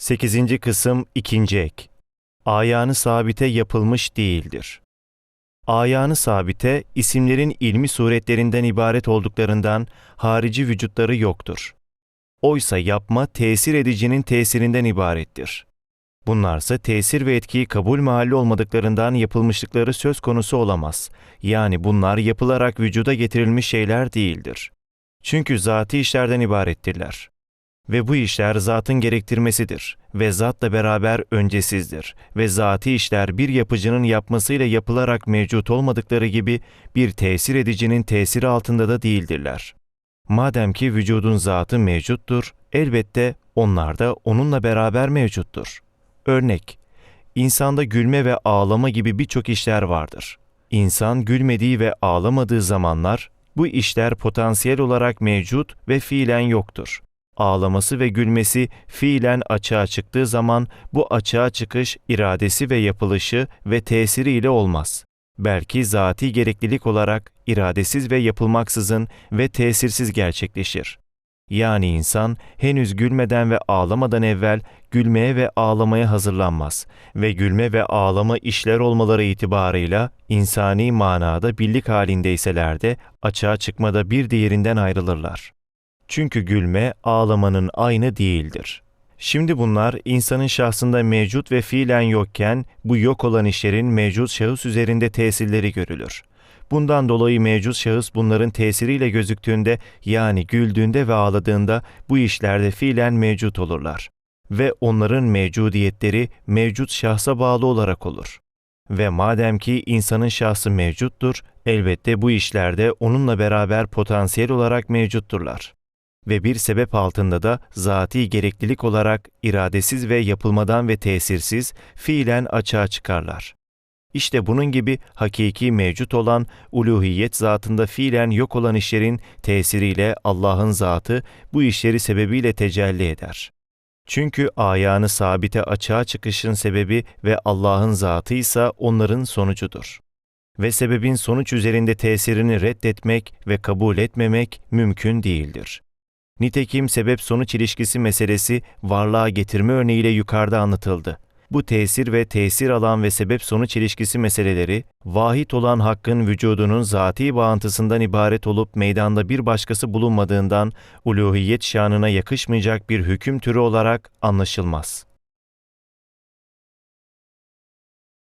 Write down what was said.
8. kısım 2. ek. Ayağını sabite yapılmış değildir. Ayağını sabite isimlerin ilmi suretlerinden ibaret olduklarından harici vücutları yoktur. Oysa yapma tesir edicinin tesirinden ibarettir. Bunlarsa tesir ve etkiyi kabul mahalli olmadıklarından yapılmışlıkları söz konusu olamaz. Yani bunlar yapılarak vücuda getirilmiş şeyler değildir. Çünkü zati işlerden ibarettirler. Ve bu işler zatın gerektirmesidir ve zatla beraber öncesizdir ve zati işler bir yapıcının yapmasıyla yapılarak mevcut olmadıkları gibi bir tesir edicinin tesiri altında da değildirler. Madem ki vücudun zatı mevcuttur, elbette onlar da onunla beraber mevcuttur. Örnek, insanda gülme ve ağlama gibi birçok işler vardır. İnsan gülmediği ve ağlamadığı zamanlar bu işler potansiyel olarak mevcut ve fiilen yoktur. Ağlaması ve gülmesi fiilen açığa çıktığı zaman bu açığa çıkış iradesi ve yapılışı ve tesiriyle olmaz. Belki zati gereklilik olarak iradesiz ve yapılmaksızın ve tesirsiz gerçekleşir. Yani insan henüz gülmeden ve ağlamadan evvel gülmeye ve ağlamaya hazırlanmaz ve gülme ve ağlama işler olmaları itibarıyla insani manada birlik halindeyseler de açığa çıkmada bir diğerinden ayrılırlar. Çünkü gülme ağlamanın aynı değildir. Şimdi bunlar insanın şahsında mevcut ve fiilen yokken bu yok olan işlerin mevcut şahıs üzerinde tesirleri görülür. Bundan dolayı mevcut şahıs bunların tesiriyle gözüktüğünde yani güldüğünde ve ağladığında bu işlerde fiilen mevcut olurlar. Ve onların mevcudiyetleri mevcut şahsa bağlı olarak olur. Ve madem ki insanın şahsı mevcuttur, elbette bu işlerde onunla beraber potansiyel olarak mevcutturlar. Ve bir sebep altında da zati gereklilik olarak iradesiz ve yapılmadan ve tesirsiz fiilen açığa çıkarlar. İşte bunun gibi hakiki mevcut olan uluhiyet zatında fiilen yok olan işlerin tesiriyle Allah'ın zatı bu işleri sebebiyle tecelli eder. Çünkü ayağını sabite açığa çıkışın sebebi ve Allah'ın zatı ise onların sonucudur. Ve sebebin sonuç üzerinde tesirini reddetmek ve kabul etmemek mümkün değildir. Nitekim sebep-sonuç ilişkisi meselesi varlığa getirme örneğiyle yukarıda anlatıldı. Bu tesir ve tesir alan ve sebep-sonuç ilişkisi meseleleri, vahid olan hakkın vücudunun zati bağıntısından ibaret olup meydanda bir başkası bulunmadığından uluhiyet şanına yakışmayacak bir hüküm türü olarak anlaşılmaz.